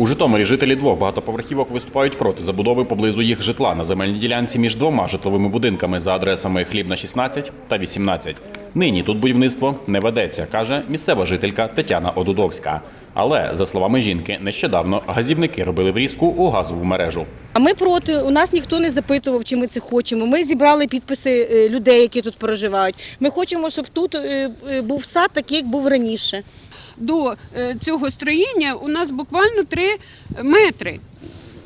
У Житомирі жителі двох багатоповерхівок виступають проти забудови поблизу їх житла на земельній ділянці між двома житловими будинками за адресами Хлібна 16 та 18. Нині тут будівництво не ведеться, каже місцева жителька Тетяна Одудовська. Але за словами жінки, нещодавно газівники робили врізку у газову мережу. А ми проти. У нас ніхто не запитував, чи ми це хочемо. Ми зібрали підписи е, людей, які тут проживають. Ми хочемо, щоб тут е, е, був сад, такий, як був раніше. До е, цього строєння у нас буквально 3 метри.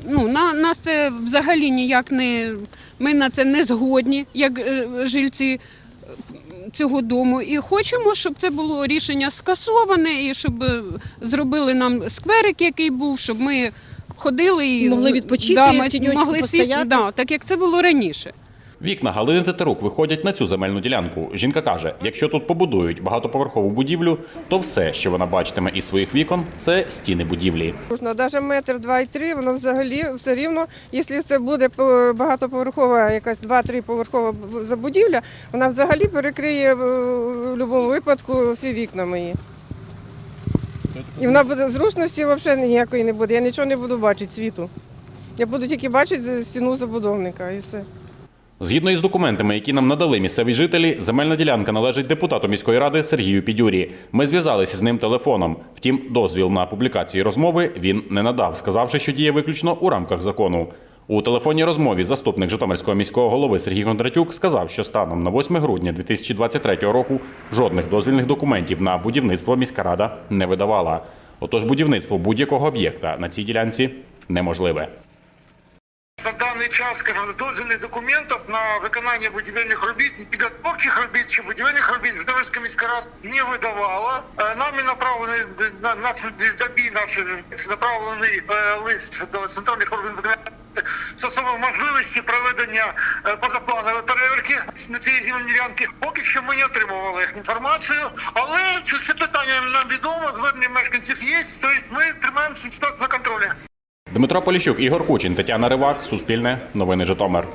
Ну, на, нас це взагалі ніяк не. Ми на це не згодні, як е, жильці цього дому. І хочемо, щоб це було рішення скасоване, і щоб е, зробили нам скверик, який був, щоб ми ходили і Могли відпочити, да, в ми тіньочку могли сісти, да, так як це було раніше. Вікна Галини Тетерук виходять на цю земельну ділянку. Жінка каже, якщо тут побудують багатоповерхову будівлю, то все, що вона бачитиме із своїх вікон, це стіни будівлі. Навіть метр, два і три, воно взагалі все рівно, якщо це буде багатоповерхова, якась два-три поверхова забудівля, вона взагалі перекриє в в будь-якому випадку всі вікна мої. І вона буде зручності взагалі ніякої не буде. Я нічого не буду бачити світу. Я буду тільки бачити стіну забудовника і все. Згідно із документами, які нам надали місцеві жителі, земельна ділянка належить депутату міської ради Сергію Підюрі. Ми зв'язалися з ним телефоном. Втім, дозвіл на публікацію розмови він не надав, сказавши, що діє виключно у рамках закону. У телефонній розмові заступник Житомирського міського голови Сергій Кондратюк сказав, що станом на 8 грудня 2023 року жодних дозвільних документів на будівництво міська рада не видавала. Отож, будівництво будь-якого об'єкта на цій ділянці неможливе. Даний час скажімо, дозвільних документів на виконання будівельних робіт, підготовчих робіт чи будівельних робіт Житомирська міська рада не видавала. Е, Нами направлений на наш добі наш направлений е, лист до центральних органів виконання стосовно можливості проведення позапланової перевірки на цій земельній ділянці. Поки що ми не отримували інформацію, але це питання нам відомо. Звернення мешканців є. Тобто ми тримаємо ситуацію на контролі. Дмитро Поліщук, Ігор Кучин, Тетяна Ривак, Суспільне, Новини Житомир.